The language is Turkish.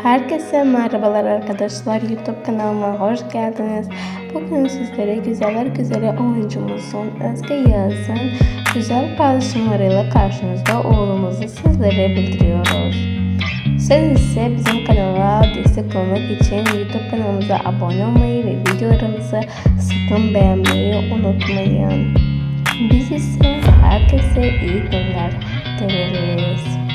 Herkese merhabalar arkadaşlar. YouTube kanalıma hoş geldiniz. Bugün sizlere güzeller güzeli oyuncumuzun Özge Yağız'ın güzel paylaşımlarıyla karşınızda olduğumuzu sizlere bildiriyoruz. Siz ise bizim kanala destek olmak için YouTube kanalımıza abone olmayı ve videolarımızı sakın beğenmeyi unutmayın. Biz ise herkese iyi günler dileriz.